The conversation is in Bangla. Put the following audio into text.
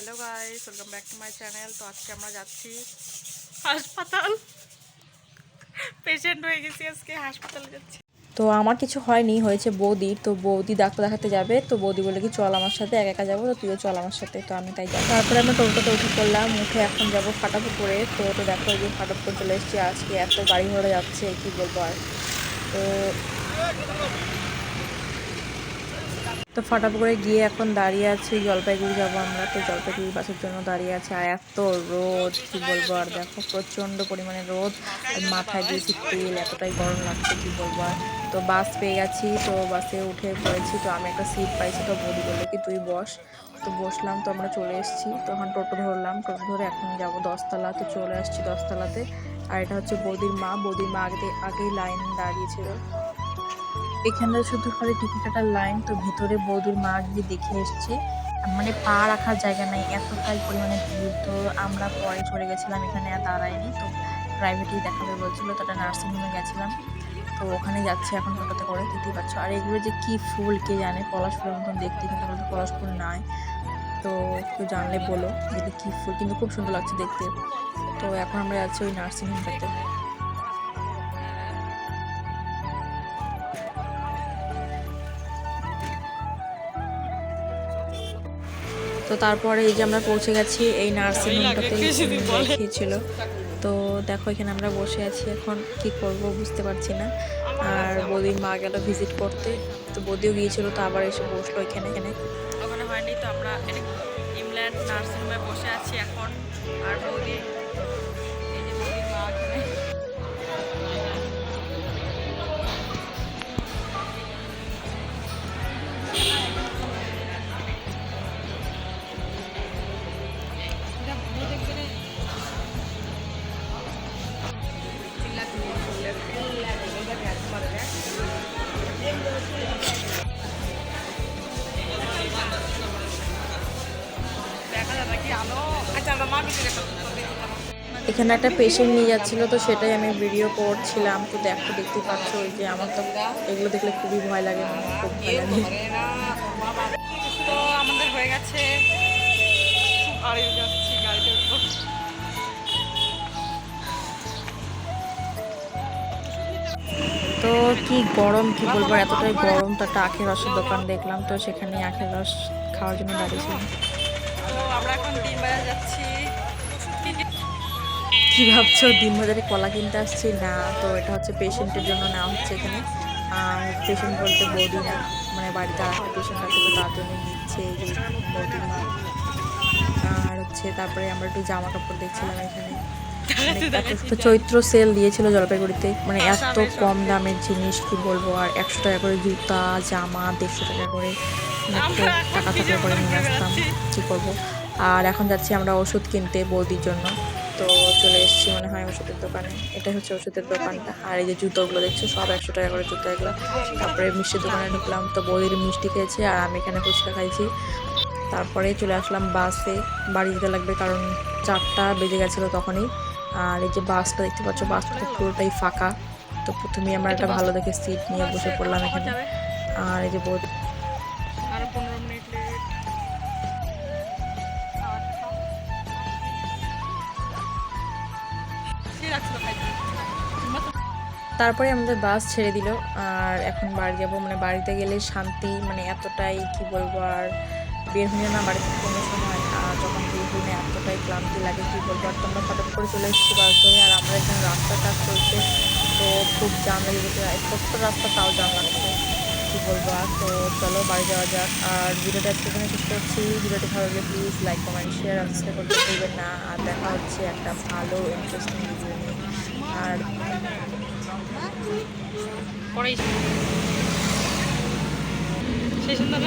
Hello guys welcome back to my channel. তো আজকে আমরা যাচ্ছি হাসপাতাল। পেশেন্ট হয়ে গেছি আজকে হাসপাতালে যাচ্ছি। তো আমার কিছু হয়নি হয়েছে বৌদির। তো বৌদি ডাক্তার দেখাতে যাবে। তো বৌদি বলে কি চল আমার সাথে একা একা যাব তো তুইও চল আমার সাথে। তো আমি তাই যাব তারপরে আমরা টোটোতে উঠে পড়লাম উঠে এখন যাব ফাটাপুকুরে তো তো দেখো এই যে ফাটাপুকুর চলে এসেছি। আজকে এত গাড়ি ঘোড়া যাচ্ছে কি বলব আর। তো তো ফাটাপুকুরে গিয়ে এখন দাঁড়িয়ে আছি, জলপাইগুড়ি যাব আমরা। তো জলপাইগুড়ি বাসের জন্য দাঁড়িয়ে আছে। আর এত রোদ, কি বলব আর দেখো, প্রচণ্ড পরিমাণে রোদ। আর মাথায় দিয়েছি তেল, এতটাই গরম লাগছে, কি বলব আর। তো বাস পেয়ে গেছি, তো বাসে উঠে পড়েছি। তো আমি একটা সিট পাইছি তো বৌদি বলল কি তুই বস। তো বসলাম, তো আমরা চলে এসেছি। তখন টোটো ধরলাম, টোটো ধরে এখন যাব দশতলা। তো চলে আসছি দশতলাতে। আর এটা হচ্ছে বৌদির মা। বৌদির মা আগে, আগেই লাইন দাঁড়িয়েছিল। এখানে শুধু খালি টিকিট কাটার লাইন তো ভিতরে বৌদির মা গিয়ে দেখে এসছে। মানে পা রাখার জায়গা নাই, এতটাই পরিমাণে ভিড়। তো আমরা পরে চলে গেছিলাম, এখানে আর দাঁড়াইনি তো প্রাইভেটেই দেখাবে বলছিলো, তো একটা নার্সিংহোমে গেছিলাম। তো ওখানে যাচ্ছে এখন টোটোতে করে, দেখতেই পাচ্ছ। আর এগুলো যে কি ফুল, কে জানে? পলাশ ফুলের মতন দেখতে, কিন্তু এগুলো তো পলাশ ফুল নাই। তো কেউ জানলে বলো যেটা কী ফুল? কিন্তু খুব সুন্দর লাগছে দেখতে। তো এখন আমরা যাচ্ছি ওই নার্সিংহোমটাতে তো তারপরে এই যে আমরা পৌঁছে গেছি এই নার্সিং হোমটাতে। তো দেখো এখানে আমরা বসে আছি। এখন কি করব বুঝতে পারছি না। আর বৌদির মা গেল ভিজিট করতে। তো বৌদিও গিয়েছিল তো আবার এসে বসল এখানে এখানে। ওখানে হয়নি তো আমরা ইংল্যান্ড নার্সিংহোমে বসে আছি এখন। আর বৌদি এখানে একটা পেশেন্ট নিয়ে যাচ্ছিল তো সেটাই আমি ভিডিও করছিলাম। তো দেখো দেখতে পাচ্ছ ওই যে আমার তো এগুলো দেখলে খুবই ভয় লাগে খুব ভয় লাগে। তো আমাদের হয়ে গেছে। তো কি গরম কি বলব এতটাই গরম তো একটা আখের রসের দোকান দেখলাম তো সেখানে আখের রস খাওয়ার জন্য দাঁড়িয়েছিলাম। আমরা এখন তিন বাজার যাচ্ছি। কি ভাবছ? দিন বাজারে কলা কিনতে আসছি? না তো এটা হচ্ছে পেশেন্টের জন্য নেওয়া হচ্ছে এখানে। আর পেশেন্ট বলতে বৌদি না মানে বাড়িতে আর একটা পেশেন্ট আছে তো তার জন্য নিচ্ছে আর হচ্ছে তারপরে আমরা একটু জামা কাপড় দেখছিলাম এখানে। তো চৈত্র সেল দিয়েছিল জলপাইগুড়িতে। মানে এত কম দামের জিনিস কি বলব? আর একশো টাকা করে জুতা জামা দেড়শো টাকা করে মানে টাকা থাকলে করে নিয়ে আসতাম কী করব? আর এখন যাচ্ছি আমরা ওষুধ কিনতে বৌদির জন্য। তো চলে এসেছি মনে হয় ওষুধের দোকানে। এটাই হচ্ছে ওষুধের দোকানটা আর এই যে জুতোগুলো দেখছ সব একশো টাকা করে জুতো এগুলো। তারপরে মিষ্টির দোকানে ঢুকলাম। তো বৌদির মিষ্টি খেয়েছি আর আমি এখানে ফুচকা খাইছি। তারপরে চলে আসলাম বাসে। বাড়ি যেতে লাগবে কারণ চারটা বেজে গেছিল তখনই। আর এই যে বাসটা দেখতে পাচ্ছ বাসটা তো পুরোটাই ফাঁকা। তো প্রথমেই আমরা একটা ভালো দেখে সিট নিয়ে বসে পড়লাম এখানে। আর এই যে বৌদি তারপরে আমাদের বাস ছেড়ে দিল, আর এখন বাড়ি যাব। মানে বাড়িতে গেলে শান্তি মানে এতটাই, কি বলব আর, বের হয়ে না বাড়িতে কোনো সময়। আর যখন বের হই না, এতটাই ক্লান্তি লাগে, কি বলব আর, তোমরা হঠাৎ করে চলে এসেছি বাস ধরে, আর আমরা এখানে রাস্তাটা চলছে তো খুব জাম লেগে গেছে। ছোট্ট রাস্তা তাও জাম লাগছে। কি বলব? আর তো চলো, বাড়ি যাওয়া যাক। আর ভিডিওটা আজকে এখানে শেষ করছি। ভিডিওটি ভালো লাগলে প্লিজ লাইক কমেন্ট শেয়ার আর সাবস্ক্রাইব করতে ভুলবেন না। আর দেখা হচ্ছে একটা ভালো ইন্টারেস্টিং ভিডিও নিয়ে। আর সেই সুন্দর